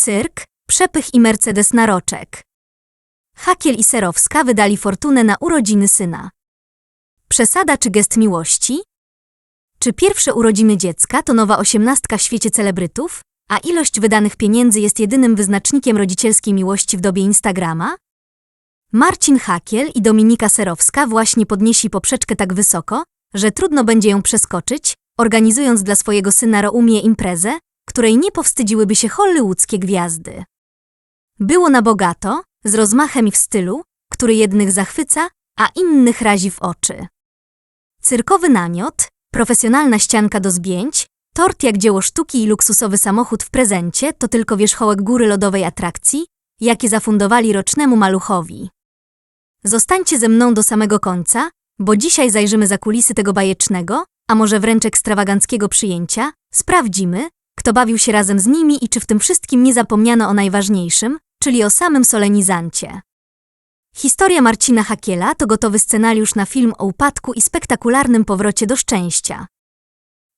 Cyrk, przepych i Mercedes na roczek. Hakiel i Serowska wydali fortunę na urodziny syna. Przesada czy gest miłości? Czy pierwsze urodziny dziecka to nowa osiemnastka w świecie celebrytów, a ilość wydanych pieniędzy jest jedynym wyznacznikiem rodzicielskiej miłości w dobie Instagrama? Marcin Hakiel i Dominika Serowska właśnie podnieśli poprzeczkę tak wysoko, że trudno będzie ją przeskoczyć, organizując dla swojego syna Roumie imprezę, której nie powstydziłyby się hollywoodzkie gwiazdy. Było na bogato, z rozmachem i w stylu, który jednych zachwyca, a innych razi w oczy. Cyrkowy namiot, profesjonalna ścianka do zbięć, tort jak dzieło sztuki i luksusowy samochód w prezencie to tylko wierzchołek góry lodowej atrakcji, jakie zafundowali rocznemu maluchowi. Zostańcie ze mną do samego końca, bo dzisiaj zajrzymy za kulisy tego bajecznego, a może wręcz ekstrawaganckiego przyjęcia, sprawdzimy, kto bawił się razem z nimi i czy w tym wszystkim nie zapomniano o najważniejszym, czyli o samym solenizancie. Historia Marcina Hakiela to gotowy scenariusz na film o upadku i spektakularnym powrocie do szczęścia.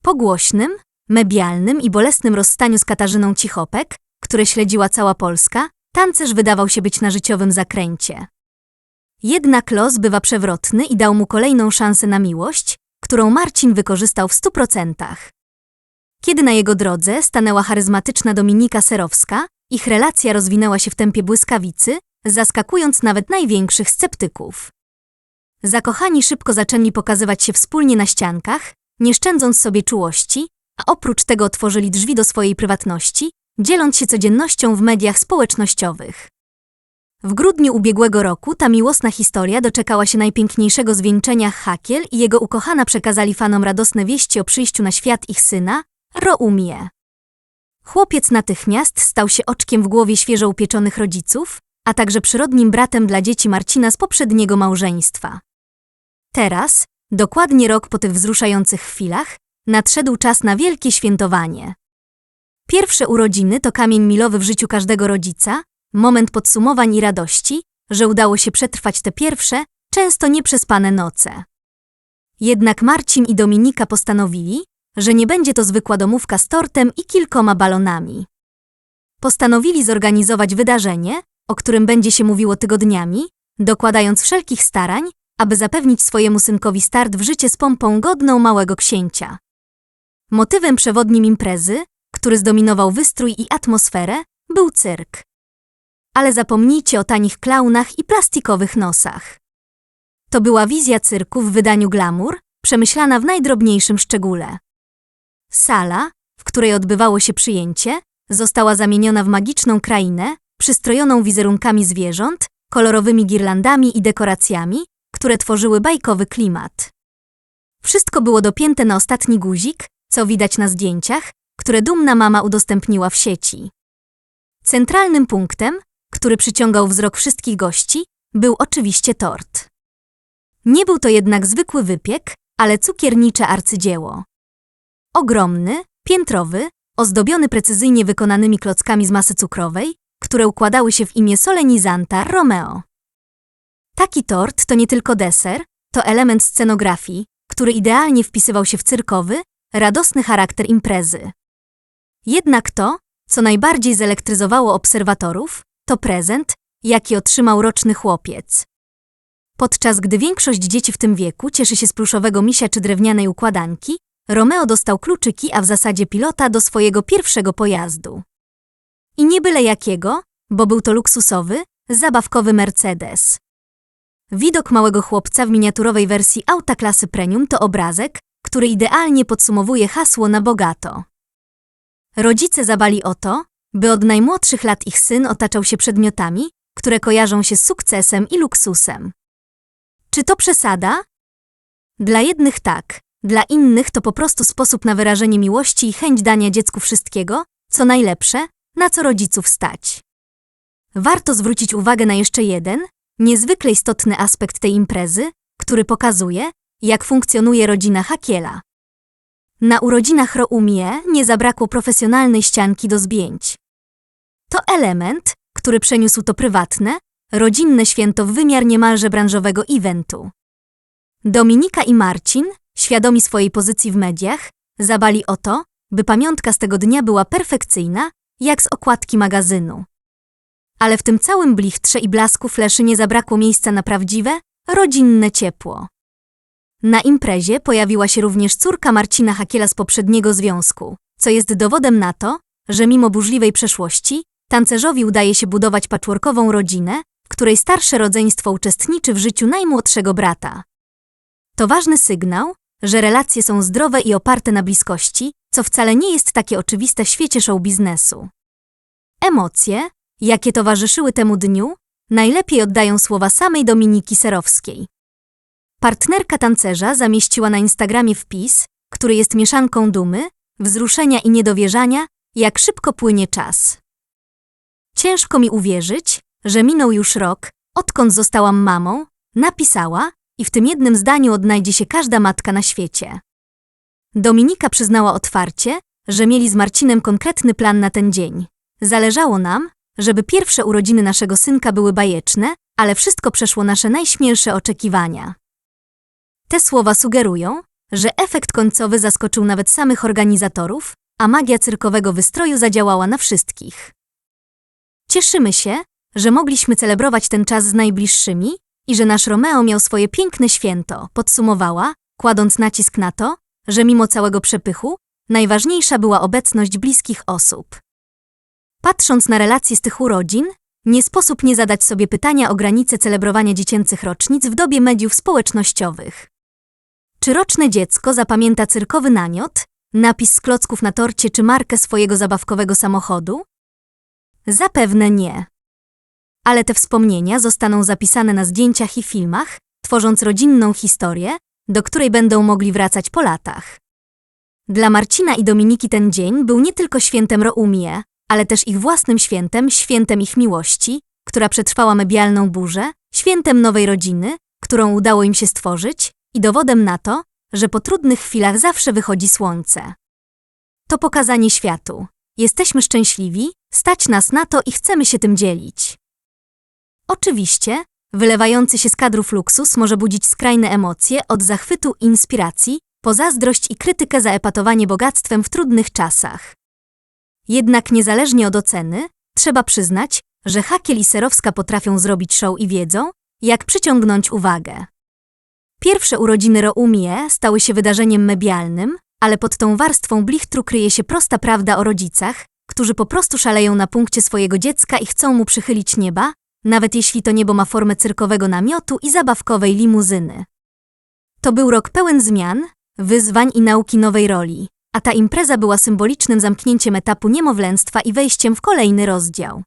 Po głośnym, medialnym i bolesnym rozstaniu z Katarzyną Cichopek, które śledziła cała Polska, tancerz wydawał się być na życiowym zakręcie. Jednak los bywa przewrotny i dał mu kolejną szansę na miłość, którą Marcin wykorzystał w stu procentach. Kiedy na jego drodze stanęła charyzmatyczna Dominika Serowska, ich relacja rozwinęła się w tempie błyskawicy, zaskakując nawet największych sceptyków. Zakochani szybko zaczęli pokazywać się wspólnie na ściankach, nie szczędząc sobie czułości, a oprócz tego otworzyli drzwi do swojej prywatności, dzieląc się codziennością w mediach społecznościowych. W grudniu ubiegłego roku ta miłosna historia doczekała się najpiękniejszego zwieńczenia Hakiel i jego ukochana przekazali fanom radosne wieści o przyjściu na świat ich syna, Roumie. Chłopiec natychmiast stał się oczkiem w głowie świeżo upieczonych rodziców, a także przyrodnim bratem dla dzieci Marcina z poprzedniego małżeństwa. Teraz, dokładnie rok po tych wzruszających chwilach, nadszedł czas na wielkie świętowanie. Pierwsze urodziny to kamień milowy w życiu każdego rodzica, moment podsumowań i radości, że udało się przetrwać te pierwsze, często nieprzespane noce. Jednak Marcin i Dominika postanowili, że nie będzie to zwykła domówka z tortem i kilkoma balonami. Postanowili zorganizować wydarzenie, o którym będzie się mówiło tygodniami, dokładając wszelkich starań, aby zapewnić swojemu synkowi start w życie z pompą godną małego księcia. Motywem przewodnim imprezy, który zdominował wystrój i atmosferę, był cyrk. Ale zapomnijcie o tanich klaunach i plastikowych nosach. To była wizja cyrku w wydaniu glamour, przemyślana w najdrobniejszym szczególe. Sala, w której odbywało się przyjęcie, została zamieniona w magiczną krainę, przystrojoną wizerunkami zwierząt, kolorowymi girlandami i dekoracjami, które tworzyły bajkowy klimat. Wszystko było dopięte na ostatni guzik, co widać na zdjęciach, które dumna mama udostępniła w sieci. Centralnym punktem, który przyciągał wzrok wszystkich gości, był oczywiście tort. Nie był to jednak zwykły wypiek, ale cukiernicze arcydzieło. Ogromny, piętrowy, ozdobiony precyzyjnie wykonanymi klockami z masy cukrowej, które układały się w imię solenizanta Romeo. Taki tort to nie tylko deser, to element scenografii, który idealnie wpisywał się w cyrkowy, radosny charakter imprezy. Jednak to, co najbardziej zelektryzowało obserwatorów, to prezent, jaki otrzymał roczny chłopiec. Podczas gdy większość dzieci w tym wieku cieszy się z pluszowego misia czy drewnianej układanki, Romeo dostał kluczyki, a w zasadzie pilota do swojego pierwszego pojazdu. I nie byle jakiego, bo był to luksusowy, zabawkowy Mercedes. Widok małego chłopca w miniaturowej wersji auta klasy premium to obrazek, który idealnie podsumowuje hasło na bogato. Rodzice zabali o to, by od najmłodszych lat ich syn otaczał się przedmiotami, które kojarzą się z sukcesem i luksusem. Czy to przesada? Dla jednych tak, dla innych to po prostu sposób na wyrażenie miłości i chęć dania dziecku wszystkiego, co najlepsze, na co rodziców stać. Warto zwrócić uwagę na jeszcze jeden, niezwykle istotny aspekt tej imprezy, który pokazuje, jak funkcjonuje rodzina Hakiela. Na urodzinach Roumie nie zabrakło profesjonalnej ścianki do zdjęć. To element, który przeniósł to prywatne, rodzinne święto w wymiar niemalże branżowego eventu. Dominika i Marcin, świadomi swojej pozycji w mediach, zabali o to, by pamiątka z tego dnia była perfekcyjna jak z okładki magazynu. Ale w tym całym blichtrze i blasku fleszy nie zabrakło miejsca na prawdziwe, rodzinne ciepło. Na imprezie pojawiła się również córka Marcina Hakiela z poprzedniego związku, co jest dowodem na to, że mimo burzliwej przeszłości, tancerzowi udaje się budować patchworkową rodzinę, w której starsze rodzeństwo uczestniczy w życiu najmłodszego brata. To ważny sygnał, że relacje są zdrowe i oparte na bliskości, co wcale nie jest takie oczywiste w świecie show biznesu. Emocje, jakie towarzyszyły temu dniu, najlepiej oddają słowa samej Dominiki Serowskiej. Partnerka tancerza zamieściła na Instagramie wpis, który jest mieszanką dumy, wzruszenia i niedowierzania, jak szybko płynie czas. Ciężko mi uwierzyć, że minął już rok, odkąd zostałam mamą, napisała i w tym jednym zdaniu odnajdzie się każda matka na świecie. Dominika przyznała otwarcie, że mieli z Marcinem konkretny plan na ten dzień. Zależało nam, żeby pierwsze urodziny naszego synka były bajeczne, ale wszystko przeszło nasze najśmielsze oczekiwania. Te słowa sugerują, że efekt końcowy zaskoczył nawet samych organizatorów, a magia cyrkowego wystroju zadziałała na wszystkich. Cieszymy się, że mogliśmy celebrować ten czas z najbliższymi i że nasz Romeo miał swoje piękne święto, podsumowała, kładąc nacisk na to, że mimo całego przepychu, najważniejsza była obecność bliskich osób. Patrząc na relacje z tych urodzin, nie sposób nie zadać sobie pytania o granice celebrowania dziecięcych rocznic w dobie mediów społecznościowych. Czy roczne dziecko zapamięta cyrkowy namiot, napis z klocków na torcie czy markę swojego zabawkowego samochodu? Zapewne nie. Ale te wspomnienia zostaną zapisane na zdjęciach i filmach, tworząc rodzinną historię, do której będą mogli wracać po latach. Dla Marcina i Dominiki ten dzień był nie tylko świętem Roumie, ale też ich własnym świętem, świętem ich miłości, która przetrwała medialną burzę, świętem nowej rodziny, którą udało im się stworzyć i dowodem na to, że po trudnych chwilach zawsze wychodzi słońce. To pokazanie światu. Jesteśmy szczęśliwi, stać nas na to i chcemy się tym dzielić. Oczywiście, wylewający się z kadrów luksus może budzić skrajne emocje od zachwytu i inspiracji, po zazdrość i krytykę za epatowanie bogactwem w trudnych czasach. Jednak niezależnie od oceny, trzeba przyznać, że Hakiel i Serowska potrafią zrobić show i wiedzą, jak przyciągnąć uwagę. Pierwsze urodziny Roumie stały się wydarzeniem medialnym, ale pod tą warstwą blichtru kryje się prosta prawda o rodzicach, którzy po prostu szaleją na punkcie swojego dziecka i chcą mu przychylić nieba, nawet jeśli to niebo ma formę cyrkowego namiotu i zabawkowej limuzyny. To był rok pełen zmian, wyzwań i nauki nowej roli, a ta impreza była symbolicznym zamknięciem etapu niemowlęctwa i wejściem w kolejny rozdział.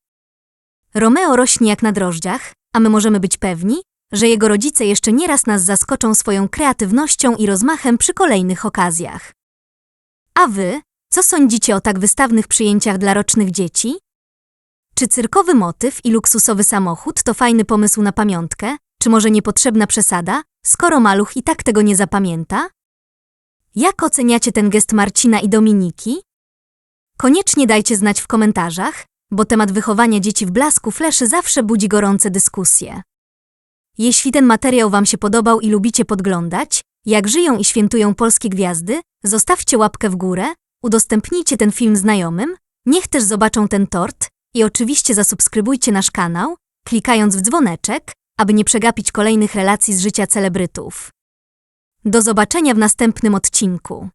Romeo rośnie jak na drożdżach, a my możemy być pewni, że jego rodzice jeszcze nieraz nas zaskoczą swoją kreatywnością i rozmachem przy kolejnych okazjach. A wy, co sądzicie o tak wystawnych przyjęciach dla rocznych dzieci? Czy cyrkowy motyw i luksusowy samochód to fajny pomysł na pamiątkę, czy może niepotrzebna przesada, skoro maluch i tak tego nie zapamięta? Jak oceniacie ten gest Marcina i Dominiki? Koniecznie dajcie znać w komentarzach, bo temat wychowania dzieci w blasku fleszy zawsze budzi gorące dyskusje. Jeśli ten materiał Wam się podobał i lubicie podglądać, jak żyją i świętują polskie gwiazdy, zostawcie łapkę w górę, udostępnijcie ten film znajomym, niech też zobaczą ten tort i oczywiście zasubskrybujcie nasz kanał, klikając w dzwoneczek, aby nie przegapić kolejnych relacji z życia celebrytów. Do zobaczenia w następnym odcinku.